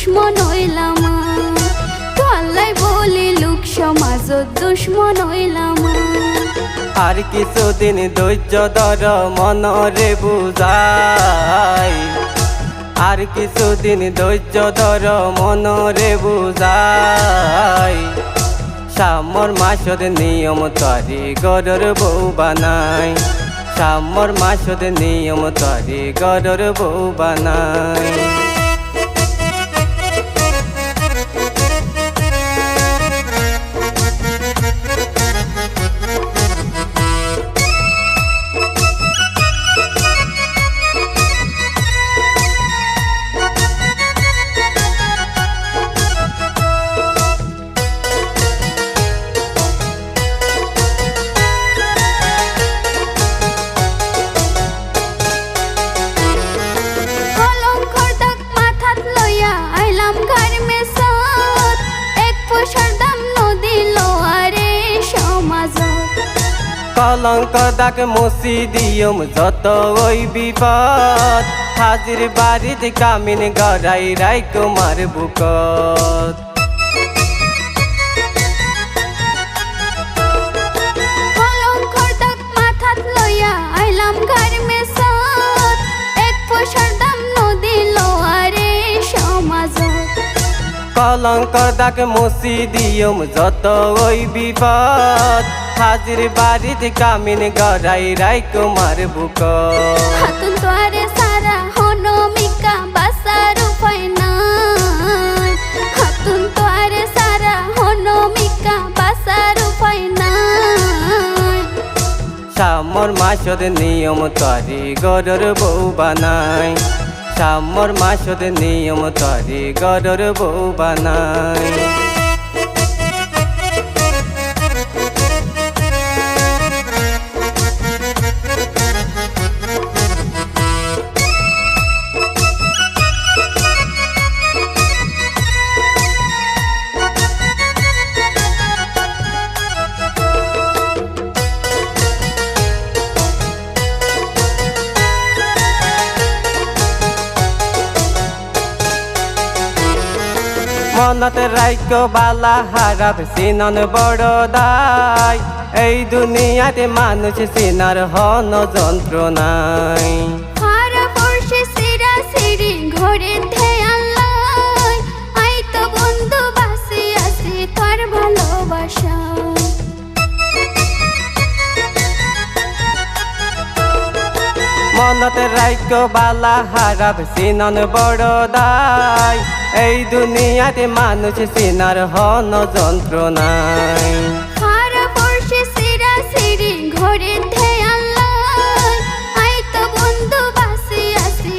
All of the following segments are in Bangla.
দুশ্মন হইলাম আল্লাহ বলি, লোক সমাজত দুশ্মন হইলাম আর কিছুদিন ধৈর্য ধর, মনরে বুঝাই। আর কিছুদিন ধৈর্য ধর, মনরে বুঝাই। সামর মাসর নিয়ম তরি গরর বউ বানাই। সামর মাসর নিয়ম তরি গরর বউ বানাই। কলঙ্ক দাগ মুসি দিয়ম যত ওই বিপদ। হাজির বাড়িতে কামিন গড়াই রাই কুমার বুকত। কলঙ্ক দাগ মুসি দিয়ম যত ওই বিপদ। হাজির বাড়িতে কামিন গড়াই রাই কুমার বুকত হাতুন তোয়ারে সারা হনমিকা বাসার উপায় নাই। হাতুন তোয়ারে সারা হনমিকা বাসার উপায় নাই। সামর মাসদ নিয়ম তরি গরর বউ বানাই। সামর মাসদ নিয়ম তরি গরর বৌ বানাই মনত রাইক বালা হারাব সিনন বড় দাই। এই দুনিয়াতে মানুষ সিনার হন ভালোবাসা। মনত রাইক বালা হারাব সিনন বড় দাই। এই দুনিয়াতে মানুষ সিনার হন সিরা সিরি ঘরে বন্ধু বাসি আছে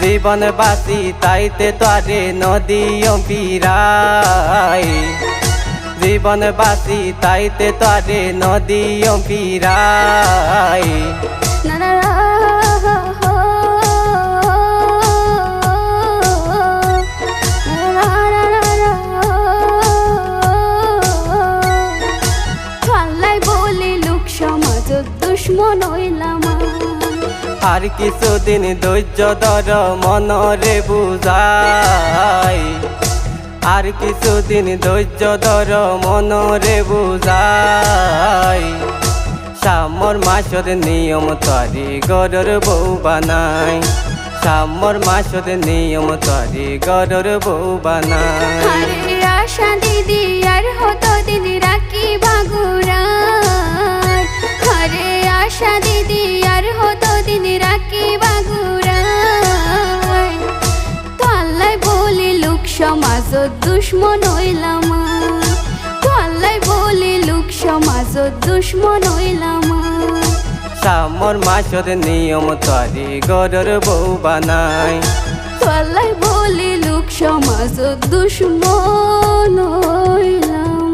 জীবন বাসি তাইতে তারে নদী পিরাই জীবন বাসি তাইতে তারে নদী পিরাই আর কিছুদিন ধৈর্য ধর মনরে বুঝাই। আর কিছুদিন ধৈর্য ধর মনরে বুঝাই। সামর মাসর নিয়ম তরি গরর বউ বানাই। সামর মাসর নিয়ম তরি গরর বউ বানাই। আশা দিদি আর হতো দিন রাখি বাগুড়ায় দুশ্মন হইলাম। আল্লাহ বলি লোক সমাজত দুশ্মন হইলাম। সামর মাসর নিয়ম তরি গরর বউ বানাই। আল্লাহ বলি লোক সমাজ দুশ্মন হইলাম।